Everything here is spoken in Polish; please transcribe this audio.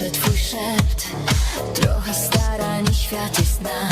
że twój szept Trochę starań i świat jest nas